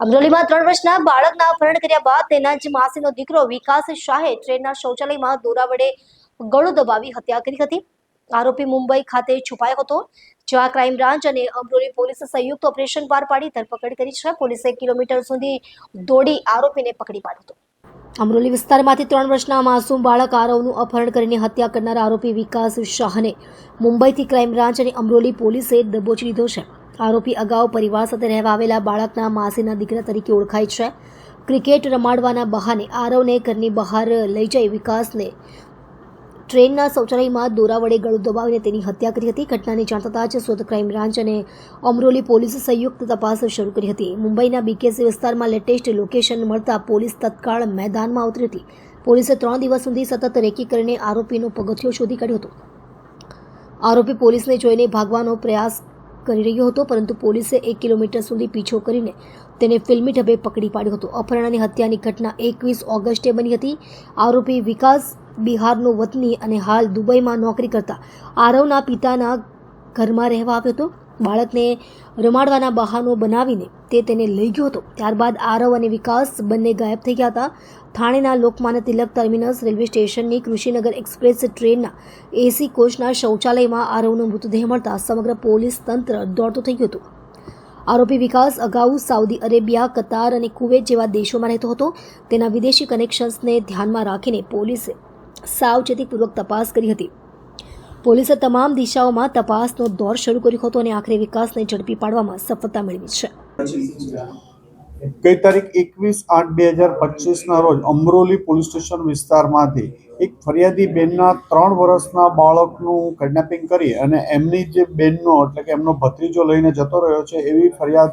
અમરોલીમાં ત્રણ વર્ષના બાળકના અપહરણ કર્યા બાદ તેના જ માસીનો દીકરો વિકાસ શાહે ટ્રેનના શૌચાલયમાં દોરા વડે ગળું દબાવી હત્યા કરી હતી. આરોપી મુંબઈ ખાતે છુપાયો હતો, જ્યાં ક્રાઇમ બ્રાન્ચ અને અમરોલી પોલીસે સંયુક્ત ઓપરેશન પાર પાડી ધરપકડ કરી છે. પોલીસે કિલોમીટર સુધી દોડી આરોપીને પકડી પાડ્યો હતો. અમરોલી વિસ્તારમાંથી ત્રણ વર્ષના માસૂમ બાળક આરવનું અપહરણ કરીને હત્યા કરનાર આરોપી વિકાસ શાહને મુંબઈથી ક્રાઇમ બ્રાન્ચ અને અમરોલી પોલીસે દબોચી લીધો છે. આરોપી અગાઉ પરિવાર સાથે રહેવા આવેલા બાળકના માસીના દીકરા તરીકે ઓળખાય છે. ક્રિકેટ રમાડવાના બહાને આરવને ઘરની બહાર લઈ જઈ વિકાસને ટ્રેનના શૌચાલયમાં દોરા વડે ગળું દબાવીને તેની હત્યા કરી હતી. ઘટનાની જાણ થતાં જ સુરત ક્રાઇમ બ્રાન્ચ અને અમરોલી પોલીસે સંયુક્ત તપાસ શરૂ કરી હતી. મુંબઈના બીકેસી વિસ્તારમાં લેટેસ્ટ લોકેશન મળતા પોલીસ તત્કાળ મેદાનમાં ઉતરી હતી. પોલીસે ત્રણ દિવસ સુધી સતત રેકી કરીને આરોપીનો પગથિયો શોધી કાઢ્યો હતો. આરોપી પોલીસને જોઈને ભાગવાનો પ્રયાસ કરી રહ્યો હતો, પરંતુ પોલીસે એક કિલોમીટર સુધી પીછો કરીને તેને ફિલ્મી ઢબે પકડી પાડ્યો હતો. અપહરણની હત્યાની ઘટના એકવીસ ઓગસ્ટે બની હતી. આરોપી વિકાસ બિહારનો વતની અને હાલ દુબઈમાં નોકરી કરતા. આરવના પિતાના ઘરમાં રહેવા આવ્યો હતો. બાળકને રમાડવાના બહાનો બનાવીને તે તેને લઈ ગયો હતો. ત્યારબાદ આરવ અને વિકાસ બંને ગાયબ થઈ ગયા હતા. થાણેના લોકમાન્ય તિલક ટર્મિનસ રેલવે સ્ટેશનની કૃષિનગર એક્સપ્રેસ ટ્રેનના એસી કોચના શૌચાલયમાં આરવનો મૃતદેહ મળતા સમગ્ર પોલીસ તંત્ર દોડતું થઈ ગયું હતું. આરોપી વિકાસ અગાઉ સાઉદી અરેબિયા, કતાર અને કુવેત જેવા દેશોમાં રહેતો હતો. તેના વિદેશી કનેક્શન્સને ધ્યાનમાં રાખીને પોલીસે સાવચેતીપૂર્વક તપાસ કરી હતી. પોલીસે તમામ દિશાઓમાં તપાસનો દોર શરૂ કર્યો હતો અને આખરે વિકાસને ઝડપી પાડવામાં સફળતા મેળવી છે. ગઈ તારીખ એકવીસ આઠ બે હજાર પચીસના રોજ અમરોલી પોલીસ સ્ટેશન વિસ્તારમાંથી એક ફરિયાદી બેનના ત્રણ વર્ષના બાળકનું કિડનેપિંગ કરી અને એમની જે બેનનો, એટલે કે એમનો ભત્રીજો લઈને જતો રહ્યો છે, એવી ફરિયાદ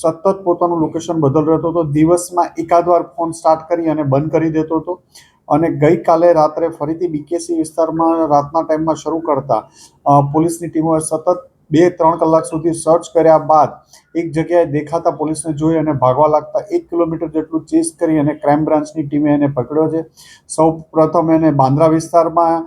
સતત પોતાનું લોકેશન બદલ રહેતો હતો. દિવસમાં એકાદ વાર ફોન સ્ટાર્ટ કરી અને બંધ કરી દેતો હતો. અને ગઈકાલે રાત્રે ફરીથી બીકેસી વિસ્તારમાં રાતના ટાઈમમાં શરૂ કરતા પોલીસની ટીમોએ સતત બે ત્રણ કલાક સુધી સર્ચ કર્યા બાદ એક જગ્યાએ દેખાતા પોલીસને જોઈ અને ભાગવા લાગતા એક કિલોમીટર જેટલું ચેસ કરી અને ક્રાઇમ બ્રાન્ચની ટીમે એને પકડ્યો છે. સૌ પ્રથમ એને બાંદ્રા વિસ્તારમાં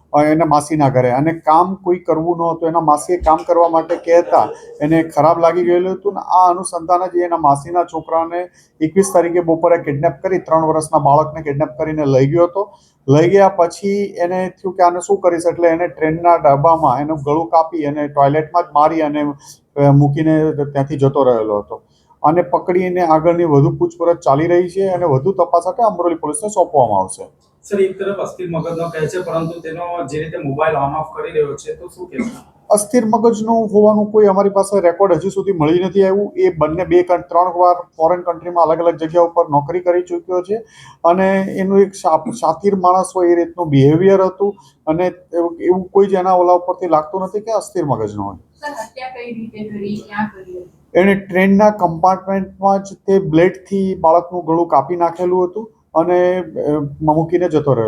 એના માસીના ઘરે. અને કામ કોઈ કરવું ન હતું. એના માસીએ કામ કરવા માટે કહેતા. એને ખરાબ લાગી ગયેલું હતું ને આ અનુસંધાન જ એના માસીના છોકરાને એકવીસ તારીખે બપોરે કિડનેપ કરી ત્રણ વર્ષના બાળકને કિડનેપ કરીને લઈ ગયો હતો. લઈ ગયા પછી એને થયું કે આને શું કરીશ? એટલે એને ટ્રેનના ડબ્બામાં એનું ગળું કાપી અને ટોયલેટમાં જ મારી અને મૂકીને ત્યાંથી જતો રહેલો હતો. અને પકડીને આગળની વધુ પૂછપરછ ચાલી રહી છે અને વધુ તપાસ માટે અમરોલી પોલીસને સોંપવામાં આવશે. સર એક તરફ અસ્થિર મગજનો કહે છે પરંતુ તેનો જે રીતે મોબાઈલ ઓન ઓફ કરી રહ્યો છે તો શું કહેશો? અસ્થિર મગજનું હોવાનું કોઈ અમારી પાસે રેકોર્ડ હજી સુધી મળી નથી આવ્યું. એ બંને બે ત્રણ વાર ફોરેન કન્ટ્રીમાં અલગ અલગ જગ્યા ઉપર નોકરી કરી ચૂક્યો છે અને એનું એક શાતિર માણસ હોય એ રીતનું બિહેવિયર હતું અને એવું એવું કોઈ જ એના ઓલા ઉપરથી લાગતું નથી કે અસ્થિર મગજનો હોય. સર હત્યા કઈ રીતે કરી ક્યાં કરી હતી? એણે ટ્રેનના કમ્પાર્ટમેન્ટમાં જ તે બ્લેડથી બાળકનું ગળું કાપી નાખેલું હતું. અને મૂકીને જતો રહ્યો.